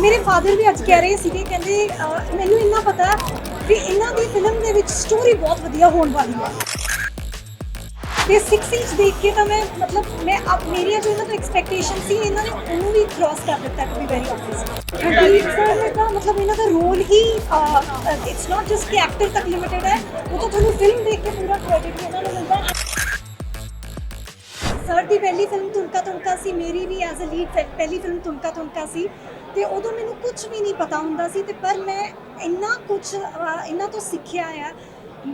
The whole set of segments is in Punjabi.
ਮੇਰੇ ਫਾਦਰ ਵੀ ਅੱਜ ਕਹਿ ਰਹੇ ਸੀਗੇ, ਕਹਿੰਦੇ ਮੈਨੂੰ ਇੰਨਾ ਪਤਾ ਵੀ ਇਹਨਾਂ ਦੀ ਫਿਲਮ ਦੇ ਵਿੱਚ ਸਟੋਰੀ ਬਹੁਤ ਵਧੀਆ ਹੋਣ ਵਾਲੀ ਹੈ। ਤੇ 6 ਇੰਚ ਦੇਖ ਕੇ ਤਾਂ ਮੈਂ, ਮਤਲਬ ਮੈਂ ਆਪ, ਮੇਰੀਆਂ ਜੋ ਇਹਨਾਂ ਤੋਂ ਐਕਸਪੈਕਟੇਸ਼ਨ ਸੀ, ਇਹਨਾਂ ਨੇ ਉਹਨੂੰ ਵੀ ਕ੍ਰਾਸ ਕਰ ਦਿੱਤਾ to be very honest Hardeep sir ਨੇ ਮਤਲਬ ਇਹਨਾਂ ਦਾ ਰੋਲ ਹੀ ਇਟਸ ਨਾਟ ਜਸਟ ਕਿ ਐਕਟਰ ਤੱਕ ਲਿਮਿਟਡ ਹੈ, ਉਹ ਤਾਂ ਤੁਹਾਨੂੰ ਫਿਲਮ ਦੇਖ ਕੇ ਪੂਰਾ ਕ੍ਰੈਡਿਟ ਇਹਨਾਂ ਨੂੰ ਮਿਲਦਾ ਹੈ। ਸਰ ਦੀ ਪਹਿਲੀ ਫਿਲਮ ਤੁਨਕਾ ਤੁਨਕਾ ਸੀ, ਮੇਰੀ ਵੀ ਐਜ਼ ਅ ਲੀਡ ਪਹਿਲੀ ਫਿਲਮ ਤੁਨਕਾ ਤੁਨਕਾ ਸੀ। ਤੇ ਉਦੋਂ ਮੈਨੂੰ ਕੁਝ ਵੀ ਨਹੀਂ ਪਤਾ ਹੁੰਦਾ ਸੀ ਤੇ ਪਰ ਮੈਂ ਇੰਨਾ ਕੁਝ ਇਹਨਾਂ ਤੋਂ ਸਿੱਖਿਆ ਆ।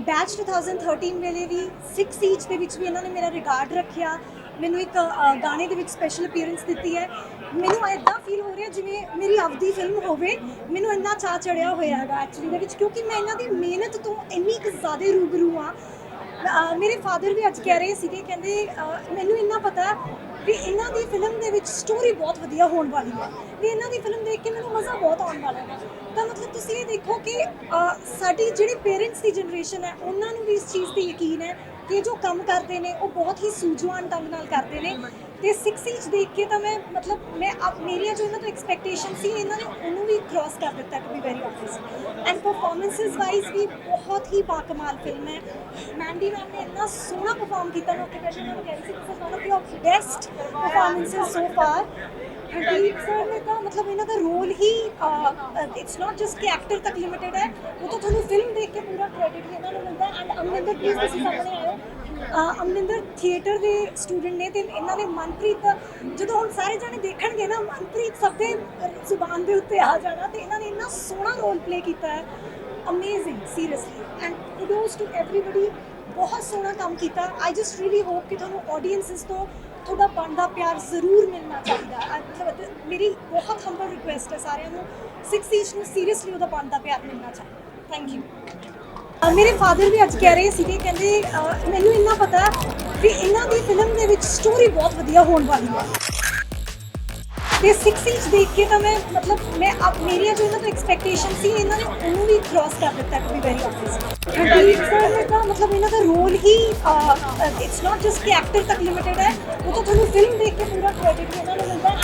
ਬੈਚ 2013 ਵੇਲੇ ਵੀ 6 ਸੀਜ ਦੇ ਵਿੱਚ ਵੀ ਇਹਨਾਂ ਨੇ ਮੇਰਾ ਰਿਗਾਰਡ ਰੱਖਿਆ। ਮੈਨੂੰ ਇੱਕ ਗਾਣੇ ਦੇ ਵਿੱਚ ਸਪੈਸ਼ਲ ਅਪੀਅਰੈਂਸ ਦਿੱਤੀ ਹੈ। ਮੈਨੂੰ ਐਦਾਂ ਫੀਲ ਹੋ ਰਿਹਾ ਜਿਵੇਂ ਮੇਰੀ ਆਪਦੀ ਫਿਲਮ ਹੋਵੇ, ਮੈਨੂੰ ਇੰਨਾ ਚਾਹ ਚੜਿਆ ਹੋਇਆ ਹੈਗਾ ਐਕਚੁਅਲੀ ਦੇ ਵਿੱਚ ਕਿਉਂਕਿ ਮੈਂ ਇਹਨਾਂ ਦੀ ਮਿਹਨਤ ਤੋਂ ਇੰਨੀ ਕੁ ਜ਼ਿਆਦਾ ਰੂਬਰੂ ਆ ਅਹ, ਮੇਰੇ ਫਾਦਰ ਵੀ ਅੱਜ ਕਹਿ ਰਹੇ ਸੀਗੇ, ਕਹਿੰਦੇ, ਅਹ, ਮੈਨੂੰ ਇੰਨਾ ਪਤਾ ਵੀ ਇਹਨਾਂ ਦੀ ਫਿਲਮ ਦੇ ਵਿੱਚ ਸਟੋਰੀ ਬਹੁਤ ਵਧੀਆ ਹੋਣ ਵਾਲੀ ਹੈ। ਵੀ ਇਹਨਾਂ ਦੀ ਫਿਲਮ ਦੇਖ ਕੇ ਮੈਨੂੰ ਮਜ਼ਾ ਬਹੁਤ ਆਉਣ ਵਾਲਾ ਹੈ। ਤਾਂ ਮਤਲਬ ਤੁਸੀਂ ਇਹ ਦੇਖੋ ਕਿ, ਅਹ, ਸਾਡੀ ਜਿਹੜੀ ਪੇਰੈਂਟਸ ਦੀ ਜਨਰੇਸ਼ਨ ਹੈ, ਉਹਨਾਂ ਨੂੰ ਵੀ ਇਸ ਚੀਜ਼ ਤੇ ਯਕੀਨ ਹੈ ਕਿ ਜੋ ਕੰਮ ਕਰਦੇ ਨੇ, ਉਹ ਬਹੁਤ ਹੀ ਸੂਝਵਾਨ ਢੰਗ ਨਾਲ ਕਰਦੇ ਨੇ। ਤੇ 6 ਇੰਚ ਦੇਖ ਕੇ ਤਾਂ ਮੈਂ, ਮਤਲਬ ਮੈਂ ਆਪ, ਮੇਰੀਆਂ ਜੋ ਇਹਨਾਂ ਤੋਂ ਐਕਸਪੈਕਟੇਸ਼ਨ ਸੀ, ਇਹਨਾਂ ਨੇ ਉਹਨੂੰ ਵੀ ਕ੍ਰਾਸ ਕਰ ਦਿੱਤਾ to be very honest and performances wise ਵੀ ਬਹੁਤ ਹੀ ਬਾਕਮਾਲ ਫਿਲਮ ਹੈ। ਮੈਂਡੀ ਮੈਮ ਨੇ ਇੰਨਾ ਸੋਹਣਾ ਪਰਫਾਰਮ ਕੀਤਾ, ਮੈਂ ਉੱਥੇ ਬੈਠੇ ਉਹਨਾਂ ਕਹਿ ਰਹੀ ਸੀ ਕਿ one of your best performances so far Hardeep sir ਨੇ ਤਾਂ ਮਤਲਬ ਇਹਨਾਂ ਦਾ ਰੋਲ ਹੀ ਇਟਸ ਨਾਟ ਜਸਟ ਕਿ ਐਕਟਰ ਤੱਕ ਲਿਮਿਟਿਡ ਹੈ, ਉਹ ਤਾਂ ਤੁਹਾਨੂੰ ਫਿਲਮ ਦੇਖ ਕੇ ਪੂਰਾ ਕ੍ਰੈਡਿਟ ਵੀ ਇਹਨਾਂ ਨੂੰ ਮਿਲਦਾ ਐਂਡ ਅਮਰਿੰਦਰ ਪਲੀਜ਼ ਤੁਸੀਂ ਸਾਹਮਣੇ ਅਮਰਿੰਦਰ ਥੀਏਟਰ ਦੇ ਸਟੂਡੈਂਟ ਨੇ ਤੇ ਇਹਨਾਂ ਨੇ ਮਨਪ੍ਰੀਤ, ਜਦੋਂ ਹੁਣ ਸਾਰੇ ਜਾਣੇ ਦੇਖਣਗੇ ਨਾ, ਮਨਪ੍ਰੀਤ ਸਭ ਦੇ ਜ਼ੁਬਾਨ ਦੇ ਉੱਤੇ ਆ ਜਾਣਾ ਤੇ ਇਹਨਾਂ ਨੇ ਇੰਨਾ ਸੋਹਣਾ ਰੋਲ ਪਲੇ ਕੀਤਾ ਹੈ। Amazing seriously and kudos to everybody ਬਹੁਤ ਸੋਹਣਾ ਕੰਮ ਕੀਤਾ। ਆਈ ਜਸਟ ਰੀਲੀ ਹੋਪ ਕਿ ਤੁਹਾਨੂੰ ਆਡੀਅנסਸ ਤੋਂ ਤੁਹਾਡਾ ਬਣਦਾ ਪਿਆਰ ਜ਼ਰੂਰ ਮਿਲਣਾ ਚਾਹੀਦਾ। ਮਤਲਬ ਮੇਰੀ ਬਹੁਤ ਹੰਬਲ ਰਿਕੁਐਸਟ ਹੈ ਸਾਰਿਆਂ ਨੂੰ 6 ਇੰਚ ਨੂੰ ਸੀਰੀਅਸਲੀ ਉਹਦਾ ਬਣਦਾ ਪਿਆਰ ਮਿਲਣਾ ਚਾਹੀਦਾ। ਥੈਂਕ ਯੂ ਮੇਰੇ ਫਾਦਰ ਵੀ ਅੱਜ ਕਹਿ ਰਹੇ ਸੀਗੇ, ਕਹਿੰਦੇ ਮੈਨੂੰ ਇੰਨਾ ਪਤਾ ਵੀ ਇਹਨਾਂ ਦੀ ਫਿਲਮ ਦੇ ਵਿੱਚ ਸਟੋਰੀ ਬਹੁਤ ਵਧੀਆ ਹੋਣ ਵਾਲੀ ਹੈ। ਤੇ 6 ਇੰਚ ਦੇਖ ਕੇ ਤਾਂ ਮੈਂ, ਮਤਲਬ ਮੈਂ ਆਪ, ਮੇਰੀਆਂ ਜੋ ਇਹਨਾਂ ਤੋਂ ਐਕਸਪੈਕਟੇਸ਼ਨ ਸੀ, ਇਹਨਾਂ ਨੇ ਉਹਨੂੰ ਵੀ ਕ੍ਰਾਸ ਕਰ ਦਿੱਤਾ to be very honest Hardeep sir ਨੇ ਮਤਲਬ ਇਹਨਾਂ ਦਾ ਰੋਲ ਹੀ ਇਟਸ ਨਾਟ ਜਸਟ ਕਿ ਐਕਟਰ ਤੱਕ ਲਿਮਿਟਡ ਹੈ, ਉਹ ਤਾਂ ਤੁਹਾਨੂੰ ਫਿਲਮ ਦੇਖ ਕੇ ਪੂਰਾ ਕ੍ਰੈਡਿਟ ਇਹਨਾਂ ਨੂੰ ਮਿਲਦਾ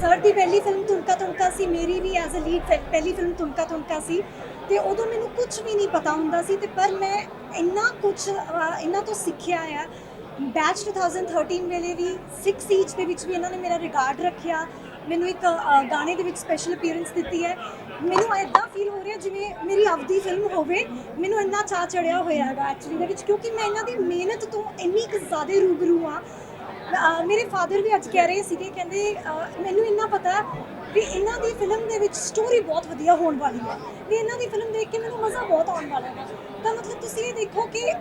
ਸਰ ਦੀ ਪਹਿਲੀ ਫਿਲਮ ਤੁਨਕਾ ਤੁਨਕਾ ਸੀ, ਮੇਰੀ ਵੀ ਐਜ਼ ਅ ਲੀਡ ਪਹਿਲੀ ਫਿਲਮ ਤੁਨਕਾ ਤੁਨਕਾ ਸੀ। ਤੇ ਉਦੋਂ ਮੈਨੂੰ ਕੁਝ ਵੀ ਨਹੀਂ ਪਤਾ ਹੁੰਦਾ ਸੀ ਤੇ ਪਰ ਮੈਂ ਇੰਨਾ ਕੁਝ ਇਹਨਾਂ ਤੋਂ ਸਿੱਖਿਆ ਆ। ਬੈਚ 2013 ਵੇਲੇ ਵੀ 6 ਸੀਜ ਦੇ ਵਿੱਚ ਵੀ ਇਹਨਾਂ ਨੇ ਮੇਰਾ ਰਿਕਾਰਡ ਰੱਖਿਆ। ਮੈਨੂੰ ਇੱਕ ਗਾਣੇ ਦੇ ਵਿੱਚ ਸਪੈਸ਼ਲ ਅਪੀਅਰੈਂਸ ਦਿੱਤੀ ਹੈ। ਮੈਨੂੰ ਐਦਾਂ ਫੀਲ ਹੋ ਰਿਹਾ ਜਿਵੇਂ ਮੇਰੀ ਆਪਦੀ ਫਿਲਮ ਹੋਵੇ, ਮੈਨੂੰ ਇੰਨਾ ਚਾਹ ਚੜਿਆ ਹੋਇਆ ਹੈਗਾ ਐਕਚੁਅਲੀ ਦੇ ਵਿੱਚ ਕਿਉਂਕਿ ਮੈਂ ਇਹਨਾਂ ਦੀ ਮਿਹਨਤ ਤੋਂ ਇੰਨੀ ਕੁ ਜ਼ਿਆਦਾ ਰੂਬਰੂ ਆ ਮੇਰੇ ਫਾਦਰ ਵੀ ਅੱਜ ਕਹਿ ਰਹੇ ਸੀਗੇ, ਕਹਿੰਦੇ ਮੈਨੂੰ ਇੰਨਾ ਪਤਾ ਵੀ ਇਹਨਾਂ ਦੀ ਫਿਲਮ ਦੇ ਵਿੱਚ ਸਟੋਰੀ ਬਹੁਤ ਵਧੀਆ ਹੋਣ ਵਾਲੀ ਹੈ। ਵੀ ਇਹਨਾਂ ਦੀ ਫਿਲਮ ਦੇਖ ਕੇ ਮੈਨੂੰ ਮਜ਼ਾ ਬਹੁਤ ਆਉਣ ਵਾਲਾ ਹੈ। ਤਾਂ ਮਤਲਬ ਤੁਸੀਂ ਇਹ ਦੇਖੋ ਕਿ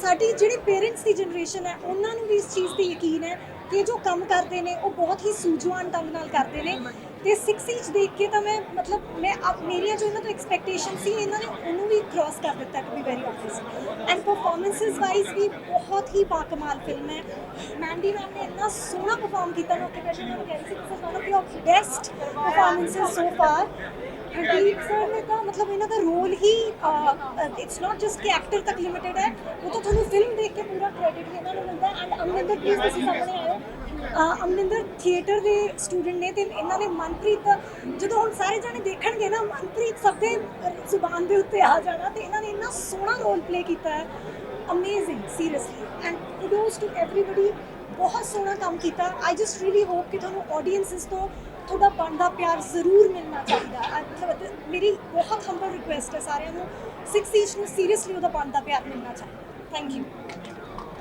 ਸਾਡੀ ਜਿਹੜੇ ਪੇਰੈਂਟਸ ਦੀ ਜਨਰੇਸ਼ਨ ਹੈ, ਉਹਨਾਂ ਨੂੰ ਵੀ ਇਸ ਚੀਜ਼ ਤੇ ਯਕੀਨ ਹੈ ਕਿ ਜੋ ਕੰਮ ਕਰਦੇ ਨੇ, ਉਹ ਬਹੁਤ ਹੀ ਸੂਝਵਾਨ ਢੰਗ ਨਾਲ ਕਰਦੇ ਨੇ। ਤੇ 6 ਇੰਚ ਦੇਖ ਕੇ ਤਾਂ ਮੈਂ, ਮਤਲਬ ਮੈਂ ਆਪ, ਮੇਰੀਆਂ ਜੋ ਇਹਨਾਂ ਤੋਂ ਐਕਸਪੈਕਟੇਸ਼ਨ ਸੀ, ਇਹਨਾਂ ਨੇ ਉਹਨੂੰ ਵੀ ਕ੍ਰਾਸ ਕਰ ਦਿੱਤਾ to be very honest and performances wise ਵੀ ਬਹੁਤ ਹੀ ਬਾਕਮਾਲ ਫਿਲਮ ਹੈ। ਮੈਂਡੀ ਮੈਮ ਨੇ ਇੰਨਾ ਸੋਹਣਾ ਪਰਫਾਰਮ ਕੀਤਾ, ਮੈਂ ਉੱਥੇ ਬੈਠੇ ਉਹਨਾਂ ਨੂੰ one of your best performances so far Hardeep sir ਨੇ ਤਾਂ ਮਤਲਬ ਇਹਨਾਂ ਦਾ ਰੋਲ ਹੀ ਇਟਸ ਨਾਟ ਜਸਟ ਕਿ ਐਕਟਰ ਤੱਕ ਲਿਮਿਟਿਡ ਹੈ, ਉਹ ਤਾਂ ਤੁਹਾਨੂੰ ਫਿਲਮ ਦੇਖ ਕੇ ਪੂਰਾ ਕ੍ਰੈਡਿਟ ਵੀ ਇਹਨਾਂ ਨੂੰ ਮਿਲਦਾ ਐਂਡ ਅਮਰਿੰਦਰ ਪਲੀਜ਼ ਤੁਸੀਂ ਸਾਹਮਣੇ ਆਇਓ। ਅਮਰਿੰਦਰ ਥੀਏਟਰ ਦੇ ਸਟੂਡੈਂਟ ਨੇ ਤੇ ਇਹਨਾਂ ਨੇ ਮਨਪ੍ਰੀਤ, ਜਦੋਂ ਹੁਣ ਸਾਰੇ ਜਾਣੇ ਦੇਖਣਗੇ ਨਾ, ਮਨਪ੍ਰੀਤ ਸਭ ਦੇ ਜ਼ੁਬਾਨ ਦੇ ਉੱਤੇ ਆ ਜਾਣਾ ਤੇ ਇਹਨਾਂ ਨੇ ਇੰਨਾ ਸੋਹਣਾ ਰੋਲ ਪਲੇ ਕੀਤਾ ਹੈ। Amazing seriously and kudos to everybody ਬਹੁਤ ਸੋਹਣਾ ਕੰਮ ਕੀਤਾ। ਆਈ ਜਸਟ ਰੀਲੀ ਹੋਪ ਕਿ ਤੁਹਾਨੂੰ ਆਡੀਅנסਸ ਤੋਂ ਤੁਹਾਡਾ ਬਣਦਾ ਪਿਆਰ ਜ਼ਰੂਰ ਮਿਲਣਾ ਚਾਹੀਦਾ। ਮਤਲਬ ਮੇਰੀ ਬਹੁਤ ਹੰਬਲ ਰਿਕੁਐਸਟ ਹੈ ਸਾਰਿਆਂ ਨੂੰ। 6 ਈਚ ਨੂੰ ਸੀਰੀਅਸਲੀ ਉਹਦਾ ਬਣਦਾ ਪਿਆਰ ਮਿਲਣਾ ਚਾਹੀਦਾ। Thank you